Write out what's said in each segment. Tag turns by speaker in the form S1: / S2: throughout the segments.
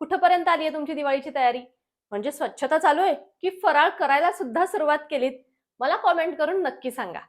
S1: कुठपर्यंत आली आहे तुमची दिवाळीची तयारी? म्हणजे स्वच्छता चालू आहे की फराळ करायला सुद्धा सुरुवात केलीत? मला कॉमेंट करून नक्की सांगा.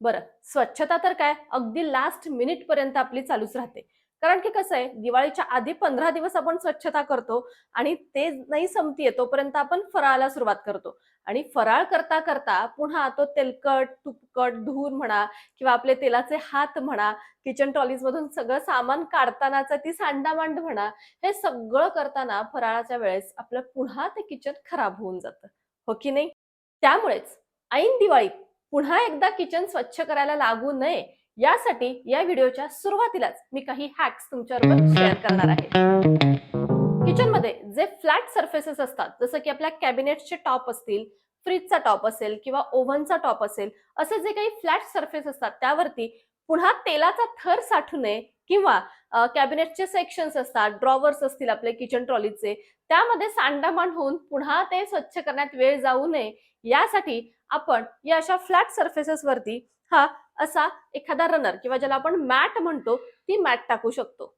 S1: बरं स्वच्छता तर काय? अगदी लास्ट मिनिट पर्यंत आपली चालूच राहते. कारण की कसं आहे दिवाळीच्या आधी पंधरा दिवस आपण स्वच्छता करतो आणि ते नाही संपतीये तोपर्यंत आपण फराळाला सुरुवात करतो. आणि फराळ करता करता पुन्हा तो तेलकट तुपकट धूर म्हणा किंवा आपले तेलाचे हात म्हणा किचन टॉलीज मधून सगळं सामान काढतानाचा ती सांडामांड म्हणा हे सगळं करताना फराळाच्या वेळेस आपलं पुन्हा ते किचन खराब होऊन जातं. हो की नाही? त्यामुळेच ऐन दिवाळीत पुन्हा एकदा किचन स्वच्छ करायला लागू नये यासाठी या व्हिडिओच्या सुरुवातीलाच मी काही हॅक्स तुमच्याबरोबर शेअर करणार आहे. किचनमध्ये जे फ्लॅट सर्फेसेस असतात जसं की आपल्या कॅबिनेटचे टॉप असतील फ्रीजचा टॉप असेल किंवा ओव्हनचा टॉप असेल असे जे काही फ्लॅट सर्फेस असतात त्यावरती पुन्हा तेलाचा थर साठू नये किंवा कॅबिनेटचे सेक्शन्स असतात ड्रॉवर्स असतील आपले किचन ट्रॉलीचे त्यामध्ये सांडामांड होऊन पुन्हा ते स्वच्छ करण्यात वेळ जाऊ नये. यासाठी आपण या अशा फ्लॅट सर्फेसेसवरती हा असा एखादा रनर किंवा ज्याला आपण मॅट म्हणतो ती मॅट टाकू शकतो.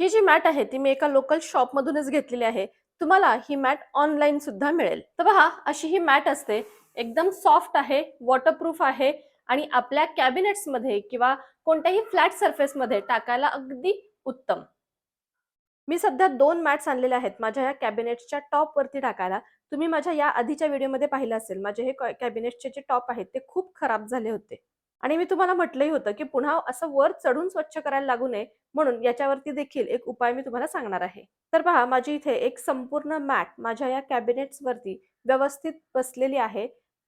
S1: ही जी मॅट आहे ती मी एका लोकल शॉप मधूनच घेतलेली आहे. तुम्हाला ही मॅट ऑनलाईन सुद्धा मिळेल. तर पहा अशी ही मॅट असते. एकदम सॉफ्ट आहे वॉटरप्रूफ आहे आणि आपल्या कॅबिनेट्समध्ये किंवा कोणत्याही फ्लॅट सरफेस मध्ये टाकायला अगदी उत्तम. मी सध्या दोन मॅट्स आणलेल्या आहेत माझ्या या कॅबिनेटच्या टॉप वरती टाकायला. तुम्ही माझ्या या आधीच्या व्हिडिओमध्ये पाहिलं असेल माझे हे कॅबिनेटचे जे टॉप आहेत ते खूप खराब झाले होते. आणि मी तुम्हाला म्हटलंही होतं की पुन्हा असं वर चढून स्वच्छ करायला लागू नये म्हणून याच्यावरती देखील एक उपाय मी तुम्हाला सांगणार आहे. तर पहा माझी इथे एक संपूर्ण मॅट माझ्या या कॅबिनेट्सवरती व्यवस्थित बसलेली आहे.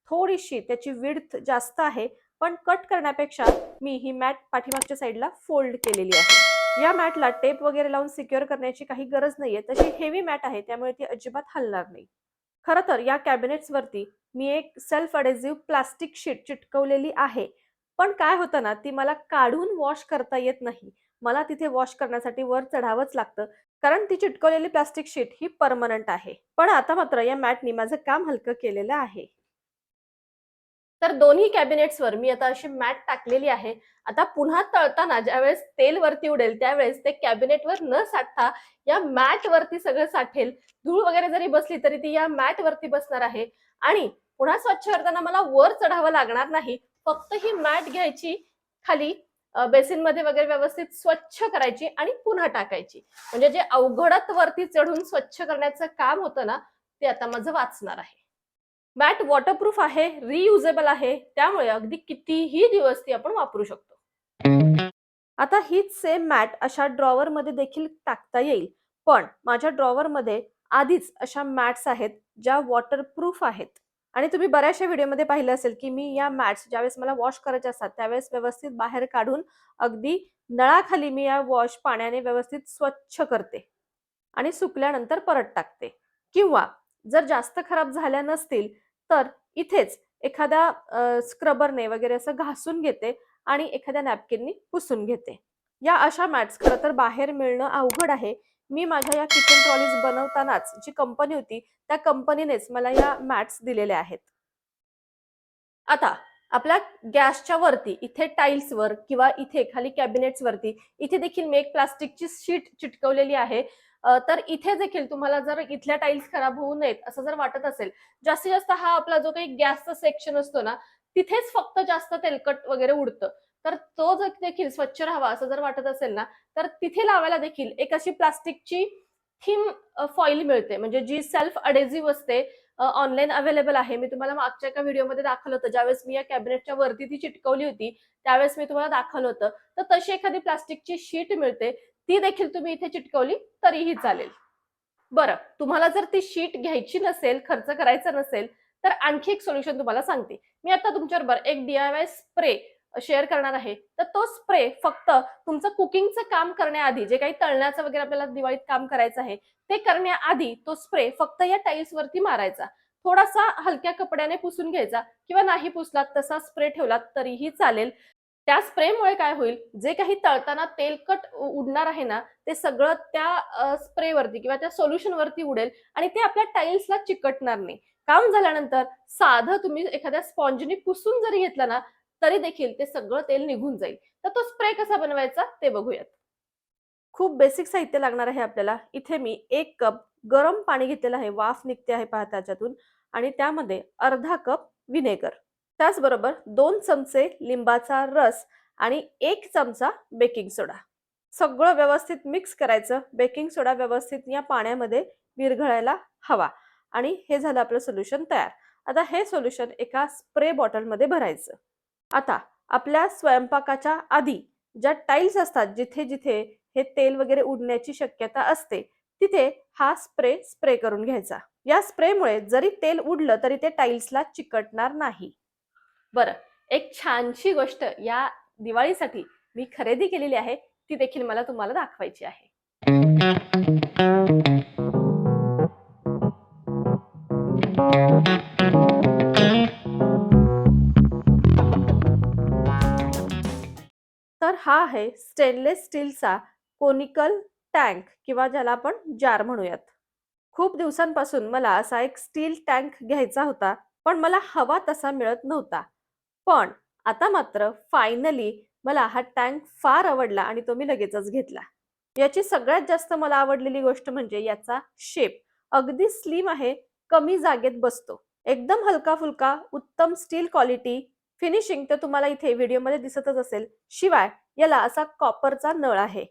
S1: थोडीशी त्याची विड्थ जास्त आहे पण कट करण्यापेक्षा मी ही मॅट पाठीमागच्या साईडला फोल्ड केलेली आहे. या मॅटला टेप वगैरे लावून सिक्युअर करण्याची काही गरज नाहीये. तशी हेवी मॅट आहे त्यामुळे ती अजिबात हलणार नाही. खरं तर या कॅबिनेट्सवरती मी एक सेल्फ अडेझिव्ह प्लास्टिक शीट चिटकवलेली आहे. पण काय होतं ना ती मला काढून वॉश करता येत नाही. मला तिथे वॉश करण्यासाठी वर चढावंच लागतं. कारण ती चिटकवलेली प्लास्टिक शीट ही परमनंट आहे. पण आता मात्र या मॅटनी माझं काम हलकं केलेलं आहे. तर दोन्ही कॅबिनेट्सवर मी आता अशी मॅट टाकलेली आहे. आता पुन्हा तळताना ज्यावेळेस तेल वरती उडेल त्यावेळेस ते कॅबिनेटवर न साठता या मॅट वरती सगळं साठेल. धूळ वगैरे जरी बसली तरी ती या मॅट वरती बसणार आहे. आणि पुन्हा स्वच्छ करताना मला वर चढावं लागणार नाही. फक्त ही मॅट घ्यायची खाली बेसिनमध्ये वगैरे व्यवस्थित स्वच्छ करायची आणि पुन्हा टाकायची. म्हणजे जे अवघडत वरती चढून स्वच्छ करण्याचं काम होतं ना ते आता माझं वाचणार आहे. मॅट वॉटरप्रूफ आहे रियुजेबल आहे त्यामुळे अगदी कितीही दिवस ती आपण वापरू शकतो. आता हीच सेम मॅट अशा ड्रॉवर मध्ये देखील टाकता येईल. पण माझ्या ड्रॉवर मध्ये आधीच अशा मॅट्स आहेत ज्या वॉटरप्रूफ आहेत. आणि तुम्ही बऱ्याचशा व्हिडिओमध्ये पाहिलं असेल की मी या मॅट्स ज्यावेळेस मला वॉश करायचे असतात त्यावेळेस व्यवस्थित बाहेर काढून अगदी नळाखाली मी या वॉश पाण्याने व्यवस्थित स्वच्छ करते आणि सुकल्यानंतर परत टाकते. किंवा जर जास्त खराब झाल्या नसतील तर इथेच एखाद्या स्क्रबरने वगैरे असं घासून घेते आणि एखाद्या नॅपकिननी पुसून घेते. या अशा मॅट्स खरं तर बाहेर मिळणं अवघड आहे मी माझ्या या किचन ट्रॉलीज बनवतानाच जी कंपनी होती त्या कंपनीनेच मला या मॅट्स दिलेल्या आहेत. आता आपल्या गॅसच्या वरती इथे टाईल्सवर किंवा इथे खाली कॅबिनेट्स वरती इथे देखील मी एक प्लास्टिकची शीट चिटकवलेली आहे. तर इथे देखील तुम्हाला जर इथल्या टाईल्स खराब होऊ नयेत असं जर वाटत असेल जास्तीत जास्त हा आपला जो काही गॅसचा सेक्शन असतो ना तिथेच फक्त जास्त तेलकट वगैरे उडतं. तर तो जर देखील स्वच्छ राहावा असं जर वाटत असेल ना तर तिथे लावायला देखील एक अशी प्लास्टिकची थीम फॉईल मिळते. म्हणजे जी सेल्फ अडेझिव्ह असते ऑनलाईन अवेलेबल आहे. मी तुम्हाला मागच्या एका व्हिडिओमध्ये दाखवलं होतं. ज्यावेळेस मी या कॅबिनेटच्या वरती ती चिटकवली होती त्यावेळेस मी तुम्हाला दाखवलं होतं. तर तशी एखादी प्लास्टिकची शीट मिळते. ती देखील तुम्ही इथे चिटकवली तरीही चालेल. बरं तुम्हाला जर ती शीट घ्यायची नसेल खर्च करायचा नसेल तर आणखी एक सोल्युशन तुम्हाला सांगते. मी आता तुमच्याबरोबर एक डीआयवाय स्प्रे शेअर करणार आहे तर तो स्प्रे फक्त तुमचं कुकिंगचं काम करण्याआधी जे काही तळण्याचं वगैरे आपल्याला दिवाळीत काम करायचं आहे ते करण्याआधी तो स्प्रे फक्त या टाईल्स वरती मारायचा. थोडासा हलक्या कपड्याने पुसून घ्यायचा किंवा नाही पुसलात तसा स्प्रे ठेवलात तरीही चालेल. त्या स्प्रेमुळे काय होईल जे काही तळताना तेलकट उडणार आहे ना ते सगळं त्या स्प्रेवरती किंवा त्या सोल्युशन वरती उडेल आणि ते आपल्या टाईल्सला चिकटणार नाही. काम झाल्यानंतर साधं तुम्ही एखाद्या स्पॉन्जनी पुसून जरी घेतलं ना तरी देखील ते सगळं तेल निघून जाईल. तर तो स्प्रे कसा बनवायचा ते बघूयात. खूप बेसिक साहित्य लागणार आहे आपल्याला. इथे मी एक कप गरम पाणी घेतलेलं आहे. वाफ निघते आहे पहा त्याच्यातून. आणि त्यामध्ये अर्धा कप विनेगर त्याचबरोबर दोन चमचे लिंबाचा रस आणि एक चमचा बेकिंग सोडा सगळं व्यवस्थित मिक्स करायचं. बेकिंग सोडा व्यवस्थित या पाण्यामध्ये विरघळायला हवा. आणि हे झालं आपलं सोल्युशन तयार. आता हे सोल्युशन एका स्प्रे बॉटलमध्ये भरायचं. आता आपल्या स्वयंपाकाच्या आधी ज्या टाईल्स असतात जिथे जिथे हे तेल वगैरे उडण्याची शक्यता असते तिथे हा स्प्रे स्प्रे करून घ्यायचा. या स्प्रेमुळे जरी तेल उडलं तरी ते टाईल्सला चिकटणार नाही. बरं एक छानशी गोष्ट या दिवाळीसाठी मी खरेदी केलेली आहे ती देखील मला तुम्हाला दाखवायची आहे. आहे स्टेनलेस स्टीलचा कोनिकल टँक किंवा ज्याला आपण जार म्हणूयात. खूप दिवसांपासून मला असा एक स्टील टँक घ्यायचा होता पण मला हवा तसा मिळत नव्हता. पण आता मात्र फायनली मला हा टँक फार आवडला आणि तो मी लगेचच घेतला. याची सगळ्यात जास्त मला आवडलेली गोष्ट म्हणजे याचा शेप अगदी स्लिम आहे कमी जागेत बसतो. एकदम हलका फुलका उत्तम स्टील क्वालिटी फिनिशिंग तर तुम्हाला इथे व्हिडिओमध्ये दिसतच असेल. शिवाय याला असा कॉपरचा नळ आहे.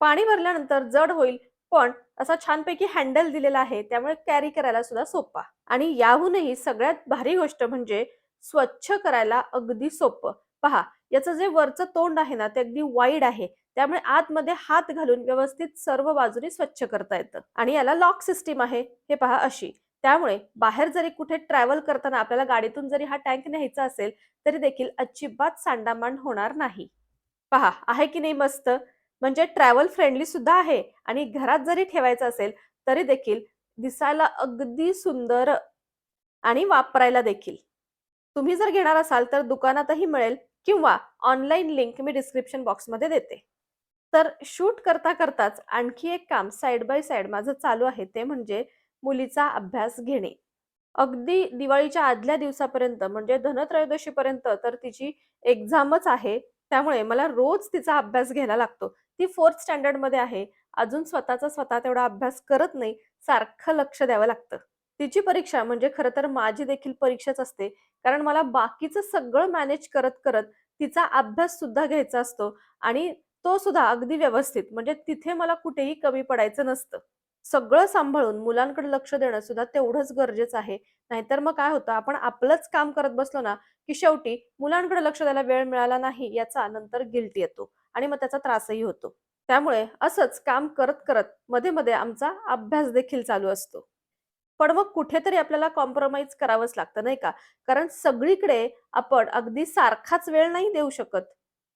S1: पाणी भरल्यानंतर जड होईल पण असा छानपैकी हँडल दिलेला आहे त्यामुळे कॅरी करायला सुद्धा सोपा. आणि याहूनही सगळ्यात भारी गोष्ट म्हणजे स्वच्छ करायला अगदी सोपं. पहा याचं जे वरचं तोंड आहे ना ते अगदी वाईड आहे. त्यामुळे आतमध्ये हात घालून व्यवस्थित सर्व बाजूनी स्वच्छ करता येतं. आणि याला लॉक सिस्टीम आहे हे पहा अशी. त्यामुळे बाहेर जरी कुठे ट्रॅव्हल करताना आपल्याला गाडीतून जरी हा टँक न्यायचा असेल तरी देखील अजिबात सांडामांड होणार नाही. पहा आहे की नाही मस्त? म्हणजे ट्रॅव्हल फ्रेंडली सुद्धा आहे आणि घरात जरी ठेवायचं असेल तरी देखील दिसायला अगदी सुंदर आणि वापरायला देखील. तुम्ही जर घेणार असाल तर दुकानातही मिळेल किंवा ऑनलाईन लिंक मी डिस्क्रिप्शन बॉक्समध्ये देते. तर शूट करता करताच आणखी एक काम साइड बाय साइड माझं चालू आहे ते म्हणजे मुलीचा अभ्यास घेणे. अगदी दिवाळीच्या आदल्या दिवसापर्यंत म्हणजे धनत्रयोदशीपर्यंत तर तिची एक्झामच आहे. त्यामुळे मला रोज तिचा अभ्यास घ्यायला लागतो. ती फोर्थ स्टँडर्डमध्ये आहे. अजून स्वतःचा स्वतः तेवढा अभ्यास करत नाही सारखं लक्ष द्यावं लागतं. तिची परीक्षा म्हणजे खरं तर माझी देखील परीक्षाच असते. कारण मला बाकीचं सगळं मॅनेज करत करत तिचा अभ्यास सुद्धा घ्यायचा असतो आणि तो सुद्धा अगदी व्यवस्थित. म्हणजे तिथे मला कुठेही कमी पडायचं नसतं. सगळं सांभाळून मुलांकडे लक्ष देणं सुद्धा तेवढंच गरजेचं आहे. नाहीतर मग काय होतं आपण आपलंच काम करत बसलो ना की शेवटी मुलांकडे लक्ष द्यायला वेळ मिळाला नाही याचा नंतर गिल्ट येतो आणि मग त्याचा त्रासही होतो. त्यामुळे असंच काम करत करत मध्ये मध्ये आमचा अभ्यास देखील चालू असतो. पण मग कुठेतरी आपल्याला कॉम्प्रोमाइज करावंच लागतं नाही का? कारण सगळीकडे आपण अगदी सारखाच वेळ नाही देऊ शकत.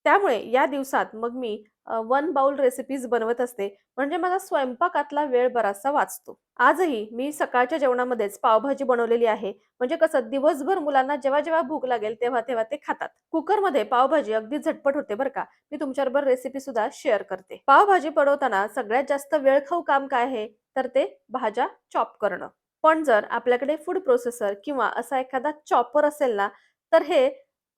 S1: त्यामुळे या दिवसात मग मी वन बाउल रेसिपीज बनवत असते. म्हणजे माझा स्वयंपाकातला वेळ बराचसा वाचतो. आजही मी सकाळच्या जेवणामध्येच पावभाजी बनवलेली आहे. म्हणजे कसं दिवसभर मुलांना जेव्हा जेव्हा भूक लागेल तेव्हा तेव्हा ते खातात. कुकरमध्ये पावभाजी अगदी झटपट होते बरं का. मी तुमच्याबरोबर रेसिपी सुद्धा शेअर करते. पावभाजी बनवताना सगळ्यात जास्त वेळ खाऊ काम काय आहे? तर ते भाज्या चॉप करणं. पण जर आपल्याकडे फूड प्रोसेसर किंवा असा एखादा चॉपर असेल ना तर हे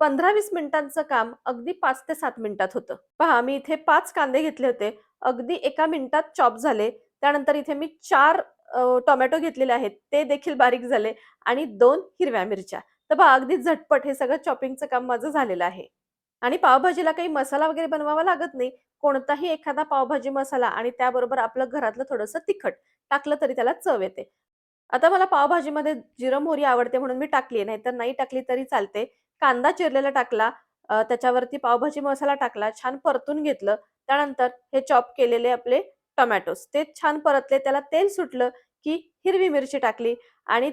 S1: पंधरा वीस मिनिटांचं काम अगदी पाच ते सात मिनिटात होतं. पहा मी इथे पाच कांदे घेतले होते. अगदी एका मिनिटात चॉप झाले. त्यानंतर इथे मी चार टोमॅटो घेतलेले आहेत. ते देखील बारीक झाले आणि दोन हिरव्या मिरच्या. तर पहा अगदी झटपट हे सगळं चॉपिंगचं काम माझं झालेलं आहे. आणि पावभाजीला काही मसाला वगैरे बनवावा लागत नाही. कोणताही एखादा पावभाजी मसाला आणि त्याबरोबर आपलं घरातलं थोडंसं तिखट टाकलं तरी त्याला चव येते. आता मला पावभाजीमध्ये जिरं मोहरी आवडते म्हणून मी टाकली नाहीतर नाही टाकली तरी चालते. कांदा चिरलेला टाकला त्याच्यावरती पावभाजी मसाला टाकला छान परतून घेतलं. त्यानंतर हे चॉप केलेले आपले टोमॅटोस ते छान परतले त्याला तेल सुटलं की हिरवी मिरची टाकली आणि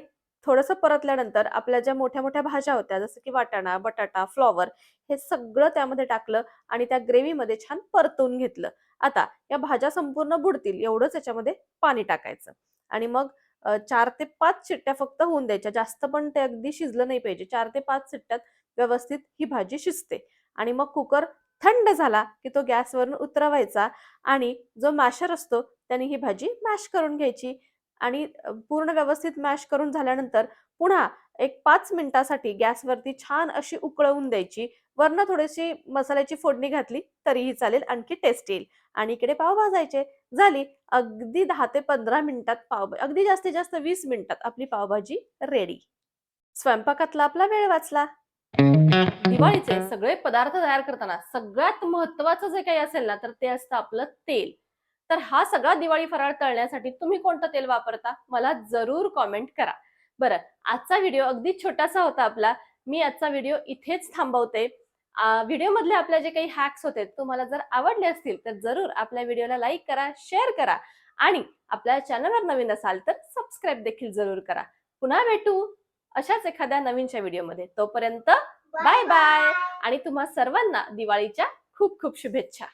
S1: थोडंसं परतल्यानंतर आपल्या ज्या मोठ्या मोठ्या भाज्या होत्या जसं की वाटाणा बटाटा फ्लॉवर हे सगळं त्यामध्ये टाकलं आणि त्या ग्रेव्हीमध्ये छान परतून घेतलं. आता या भाज्या संपूर्ण बुडतील एवढंच याच्यामध्ये पाणी टाकायचं. आणि मग चार ते पाच शिट्ट्या फक्त होऊन द्यायच्या. जास्त पण ते अगदी शिजलं नाही पाहिजे. चार ते पाच शिट्ट्यात व्यवस्थित ही भाजी शिजते. आणि मग कुकर थंड झाला की तो गॅसवरून उतरवायचा आणि जो मॅशर असतो त्याने ही भाजी मॅश करून घ्यायची. आणि पूर्ण व्यवस्थित मॅश करून झाल्यानंतर पुन्हा एक पाच मिनिटासाठी गॅसवरती छान अशी उकळवून द्यायची. वरनं थोडीशी मसाल्याची फोडणी घातली तरीही चालेल आणखी टेस्ट येईल. आणि इकडे पाव भाजायचे. झाली. अगदी दहा ते पंधरा मिनिटात पाव अगदी जास्तीत जास्त वीस मिनिटात आपली पावभाजी रेडी स्वयंपाकातला आपला वेळ वाचला. दिवाळीचे सगळे पदार्थ तयार करताना सगळ्यात महत्वाचं जे काही असेल ना तर ते असतं आपलं तेल. तर हा सगळा दिवाळी फराळ तळण्यासाठी तुम्ही कोणतं तेल वापरता? मला जरूर कॉमेंट करा. बरं आजचा व्हिडिओ अगदी छोटासा होता आपला. मी आजचा व्हिडिओ इथेच थांबवते. व्हिडिओ मधले आपले जे काही हॅक्स होते तुम्हाला जर आवडले असतील तर जरूर आपल्या व्हिडिओला लाईक करा शेअर करा आणि आपल्या चॅनलवर नवीन असाल तर सबस्क्राईब देखील जरूर करा. पुन्हा भेटू अशाच एखाद्या नवीनच्या व्हिडिओमध्ये. तोपर्यंत बाय बाय आणि तुम्हा सर्वांना दिवाळीच्या खूप खूप शुभेच्छा.